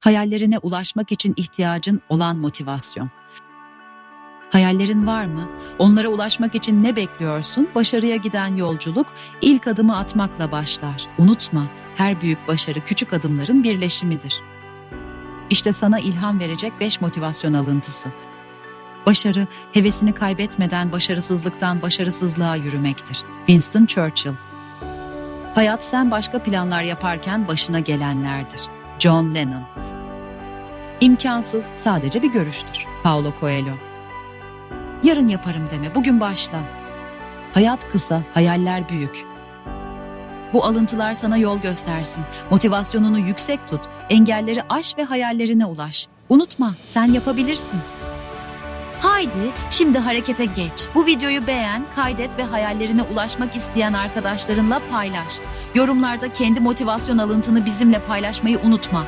Hayallerine ulaşmak için ihtiyacın olan motivasyon. Hayallerin var mı? Onlara ulaşmak için ne bekliyorsun? Başarıya giden yolculuk ilk adımı atmakla başlar. Unutma, her büyük başarı küçük adımların birleşimidir. İşte sana ilham verecek 5 motivasyon alıntısı. Başarı, hevesini kaybetmeden başarısızlıktan başarısızlığa yürümektir. Winston Churchill Hayat sen başka planlar yaparken başına gelenlerdir. John Lennon İmkansız sadece bir görüştür. Paulo Coelho Yarın yaparım deme, bugün başla. Hayat kısa, hayaller büyük. Bu alıntılar sana yol göstersin. Motivasyonunu yüksek tut, engelleri aş ve hayallerine ulaş. Unutma, sen yapabilirsin. Haydi şimdi harekete geç. Bu videoyu beğen, kaydet ve hayallerine ulaşmak isteyen arkadaşlarınla paylaş. Yorumlarda kendi motivasyon alıntını bizimle paylaşmayı unutma.